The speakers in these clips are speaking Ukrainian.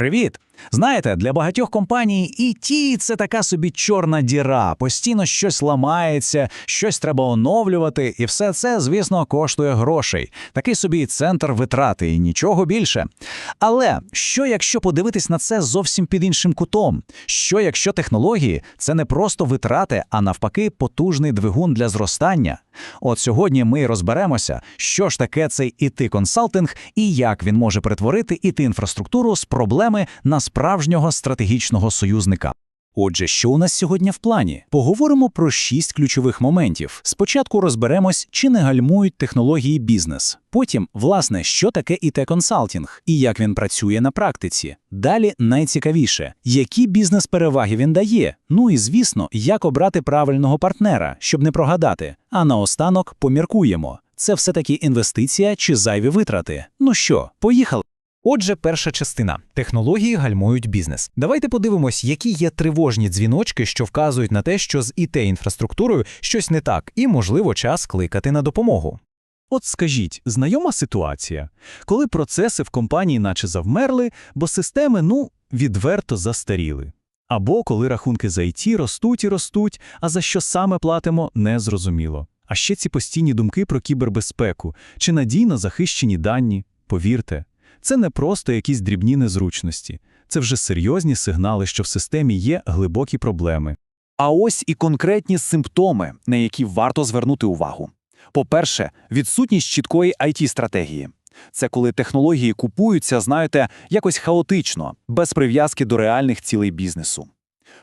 Привіт! Знаєте, для багатьох компаній і це така собі чорна діра. Постійно щось ламається, щось треба оновлювати, і все це, звісно, коштує грошей. Такий собі центр витрати і нічого більше. Але що якщо подивитись на це зовсім під іншим кутом? Що якщо технології це не просто витрати, а навпаки, потужний двигун для зростання? От сьогодні ми розберемося, що ж таке цей it консалтинг і як він може перетворити it інфраструктуру з проблеми на справжнього стратегічного союзника. Отже, що у нас сьогодні в плані? Поговоримо про шість ключових моментів. Спочатку розберемось, чи не гальмують технології бізнес. Потім, власне, що таке it консалтинг і як він працює на практиці. Далі найцікавіше, які бізнес-переваги він дає. Ну і звісно, як обрати правильного партнера, щоб не прогадати. А наостанок поміркуємо. Це все-таки інвестиція чи зайві витрати. Ну що, поїхали? Отже, перша частина технології гальмують бізнес. Давайте подивимось, які є тривожні дзвіночки, що вказують на те, що з іт інфраструктурою щось не так, і можливо час кликати на допомогу. От скажіть, знайома ситуація, коли процеси в компанії наче завмерли, бо системи, ну, відверто застаріли. Або коли рахунки за ІТ ростуть і ростуть, а за що саме платимо, незрозуміло. А ще ці постійні думки про кібербезпеку чи надійно захищені дані, повірте, це не просто якісь дрібні незручності, це вже серйозні сигнали, що в системі є глибокі проблеми. А ось і конкретні симптоми, на які варто звернути увагу. По-перше, відсутність чіткої it стратегії Це коли технології купуються, знаєте, якось хаотично, без прив'язки до реальних цілей бізнесу.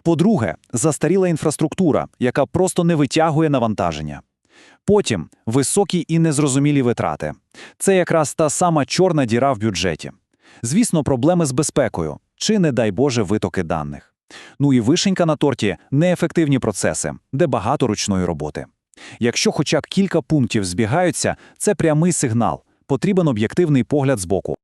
По-друге, застаріла інфраструктура, яка просто не витягує навантаження. Потім високі і незрозумілі витрати. Це якраз та сама чорна діра в бюджеті. Звісно, проблеми з безпекою чи, не дай Боже, витоки даних. Ну і вишенька на торті неефективні процеси, де багато ручної роботи. Якщо хоча б кілька пунктів збігаються, це прямий сигнал. Потрібен об'єктивний погляд збоку.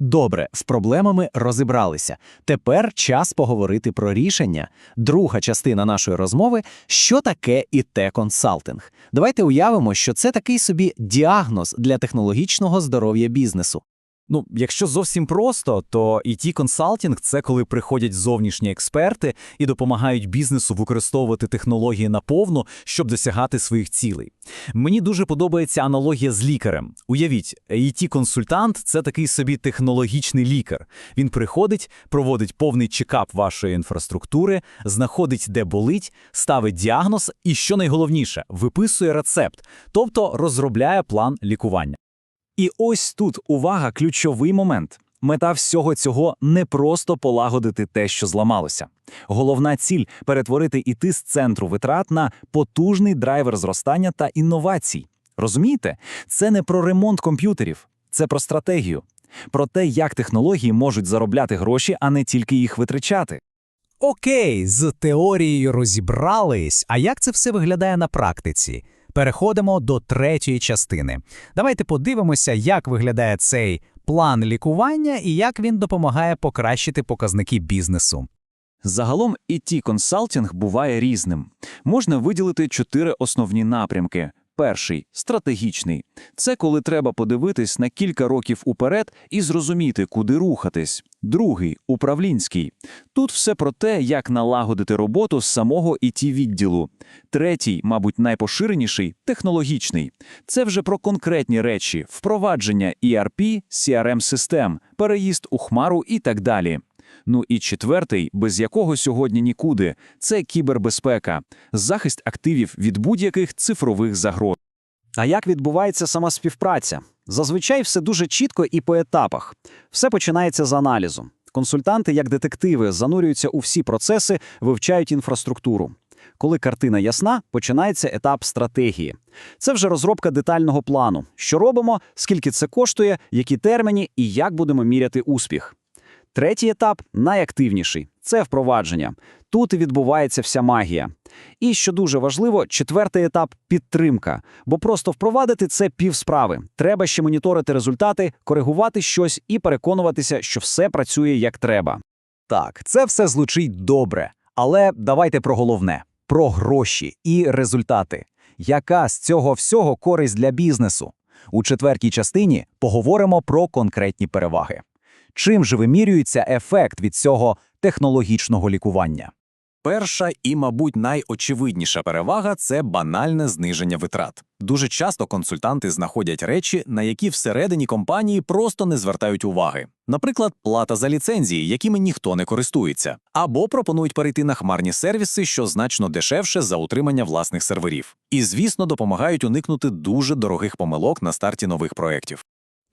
Добре, з проблемами розібралися. Тепер час поговорити про рішення. Друга частина нашої розмови що таке іт консалтинг. Давайте уявимо, що це такий собі діагноз для технологічного здоров'я бізнесу. Ну, якщо зовсім просто, то it консалтинг це коли приходять зовнішні експерти і допомагають бізнесу використовувати технології наповну, щоб досягати своїх цілей. Мені дуже подобається аналогія з лікарем. Уявіть, it консультант це такий собі технологічний лікар. Він приходить, проводить повний чекап вашої інфраструктури, знаходить, де болить, ставить діагноз і, що найголовніше, виписує рецепт, тобто розробляє план лікування. І ось тут увага, ключовий момент. Мета всього цього не просто полагодити те, що зламалося. Головна ціль перетворити іти з центру витрат на потужний драйвер зростання та інновацій. Розумієте, це не про ремонт комп'ютерів, це про стратегію, про те, як технології можуть заробляти гроші, а не тільки їх витрачати. Окей, з теорією розібрались. А як це все виглядає на практиці? Переходимо до третьої частини. Давайте подивимося, як виглядає цей план лікування і як він допомагає покращити показники бізнесу. Загалом it консалтинг буває різним. Можна виділити чотири основні напрямки. Перший стратегічний це коли треба подивитись на кілька років уперед і зрозуміти, куди рухатись. Другий управлінський. Тут все про те, як налагодити роботу з самого it відділу. Третій, мабуть, найпоширеніший технологічний. Це вже про конкретні речі: впровадження ERP, crm систем переїзд у хмару і так далі. Ну і четвертий, без якого сьогодні нікуди, це кібербезпека, захист активів від будь-яких цифрових загроз. А як відбувається сама співпраця? Зазвичай все дуже чітко і по етапах. Все починається з аналізу. Консультанти, як детективи, занурюються у всі процеси, вивчають інфраструктуру. Коли картина ясна, починається етап стратегії. Це вже розробка детального плану. Що робимо, скільки це коштує, які терміни і як будемо міряти успіх. Третій етап найактивніший це впровадження. Тут і відбувається вся магія. І що дуже важливо, четвертий етап підтримка. Бо просто впровадити це півсправи. Треба ще моніторити результати, коригувати щось і переконуватися, що все працює як треба. Так, це все звучить добре, але давайте про головне: про гроші і результати. Яка з цього всього користь для бізнесу? У четвертій частині поговоримо про конкретні переваги. Чим же вимірюється ефект від цього технологічного лікування? Перша і, мабуть, найочевидніша перевага це банальне зниження витрат. Дуже часто консультанти знаходять речі, на які всередині компанії просто не звертають уваги. Наприклад, плата за ліцензії, якими ніхто не користується, або пропонують перейти на хмарні сервіси, що значно дешевше за утримання власних серверів. І, звісно, допомагають уникнути дуже дорогих помилок на старті нових проєктів.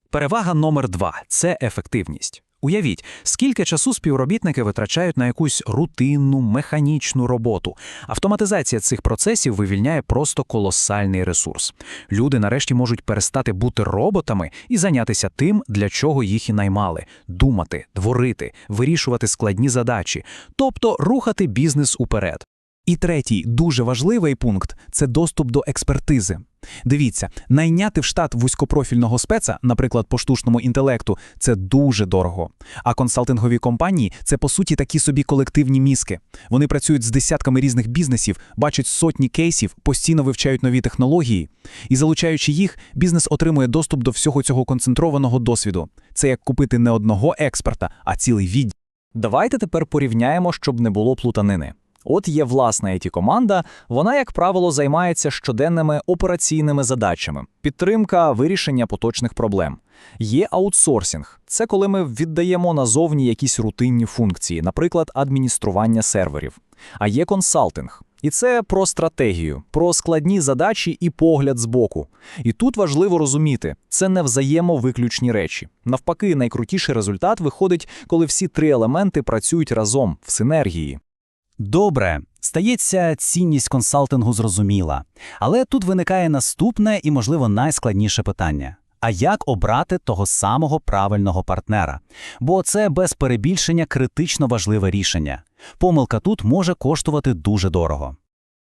Перевага номер два це ефективність. Уявіть, скільки часу співробітники витрачають на якусь рутинну, механічну роботу. Автоматизація цих процесів вивільняє просто колосальний ресурс. Люди нарешті можуть перестати бути роботами і зайнятися тим, для чого їх і наймали думати, творити, вирішувати складні задачі, тобто рухати бізнес уперед. І третій, дуже важливий пункт це доступ до експертизи. Дивіться, найняти в штат вузькопрофільного спеца, наприклад, по штучному інтелекту, це дуже дорого. А консалтингові компанії це по суті такі собі колективні мізки. Вони працюють з десятками різних бізнесів, бачать сотні кейсів, постійно вивчають нові технології. І залучаючи їх, бізнес отримує доступ до всього цього концентрованого досвіду. Це як купити не одного експерта, а цілий відділ. Давайте тепер порівняємо, щоб не було плутанини. От є власна it команда вона, як правило, займається щоденними операційними задачами, підтримка вирішення поточних проблем. Є аутсорсинг це коли ми віддаємо назовні якісь рутинні функції, наприклад, адміністрування серверів. А є консалтинг. І це про стратегію, про складні задачі і погляд збоку. І тут важливо розуміти, це не взаємовиключні речі. Навпаки, найкрутіший результат виходить, коли всі три елементи працюють разом в синергії. Добре, стається, цінність консалтингу зрозуміла. Але тут виникає наступне і, можливо, найскладніше питання. А як обрати того самого правильного партнера? Бо це без перебільшення критично важливе рішення. Помилка тут може коштувати дуже дорого.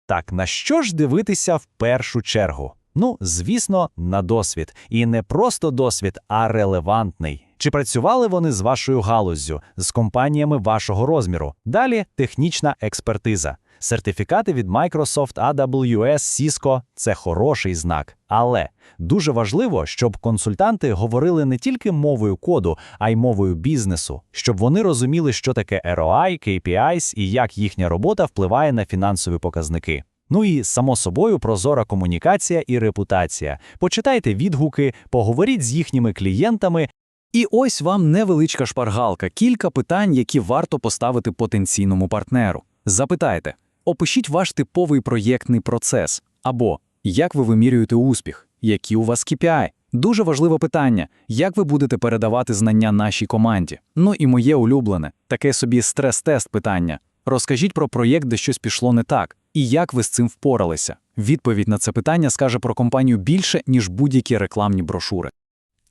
Так, на що ж дивитися в першу чергу? Ну, звісно, на досвід. І не просто досвід, а релевантний. Чи працювали вони з вашою галуззю, з компаніями вашого розміру? Далі технічна експертиза. Сертифікати від Microsoft, AWS, Cisco – це хороший знак. Але дуже важливо, щоб консультанти говорили не тільки мовою коду, а й мовою бізнесу, щоб вони розуміли, що таке ROI, KPIs і як їхня робота впливає на фінансові показники. Ну і, само собою, прозора комунікація і репутація. Почитайте відгуки, поговоріть з їхніми клієнтами. І ось вам невеличка шпаргалка, кілька питань, які варто поставити потенційному партнеру. Запитайте, опишіть ваш типовий проєктний процес, або як ви вимірюєте успіх, які у вас KPI. Дуже важливе питання, як ви будете передавати знання нашій команді. Ну і моє улюблене, таке собі стрес-тест питання. Розкажіть про проєкт, де щось пішло не так, і як ви з цим впоралися. Відповідь на це питання скаже про компанію більше, ніж будь-які рекламні брошури.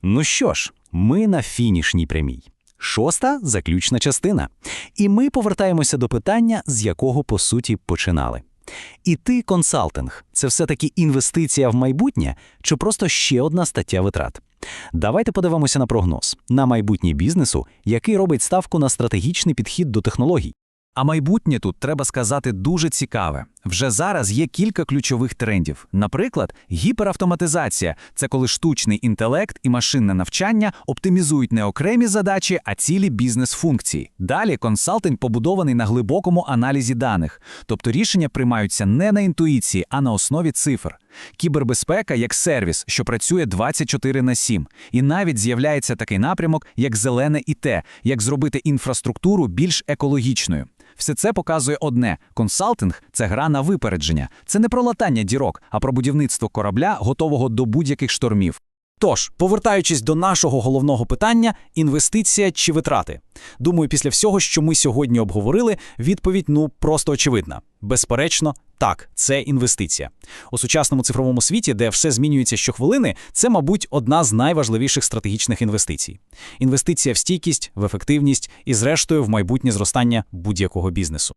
Ну що ж, ми на фінішній прямій. Шоста заключна частина. І ми повертаємося до питання, з якого по суті починали. Іти консалтинг це все-таки інвестиція в майбутнє чи просто ще одна стаття витрат? Давайте подивимося на прогноз на майбутнє бізнесу, який робить ставку на стратегічний підхід до технологій. А майбутнє тут треба сказати дуже цікаве. Вже зараз є кілька ключових трендів. Наприклад, гіперавтоматизація це коли штучний інтелект і машинне навчання оптимізують не окремі задачі, а цілі бізнес-функції. Далі консалтинг побудований на глибокому аналізі даних, тобто рішення приймаються не на інтуїції, а на основі цифр. Кібербезпека як сервіс, що працює 24 на 7. І навіть з'являється такий напрямок, як зелене ІТ, як зробити інфраструктуру більш екологічною. Все це показує одне: консалтинг це гра на випередження. Це не про латання дірок, а про будівництво корабля, готового до будь-яких штормів. Тож, повертаючись до нашого головного питання: інвестиція чи витрати. Думаю, після всього, що ми сьогодні обговорили, відповідь ну просто очевидна. Безперечно, так, це інвестиція. У сучасному цифровому світі, де все змінюється щохвилини, це, мабуть, одна з найважливіших стратегічних інвестицій. Інвестиція в стійкість, в ефективність і, зрештою, в майбутнє зростання будь-якого бізнесу.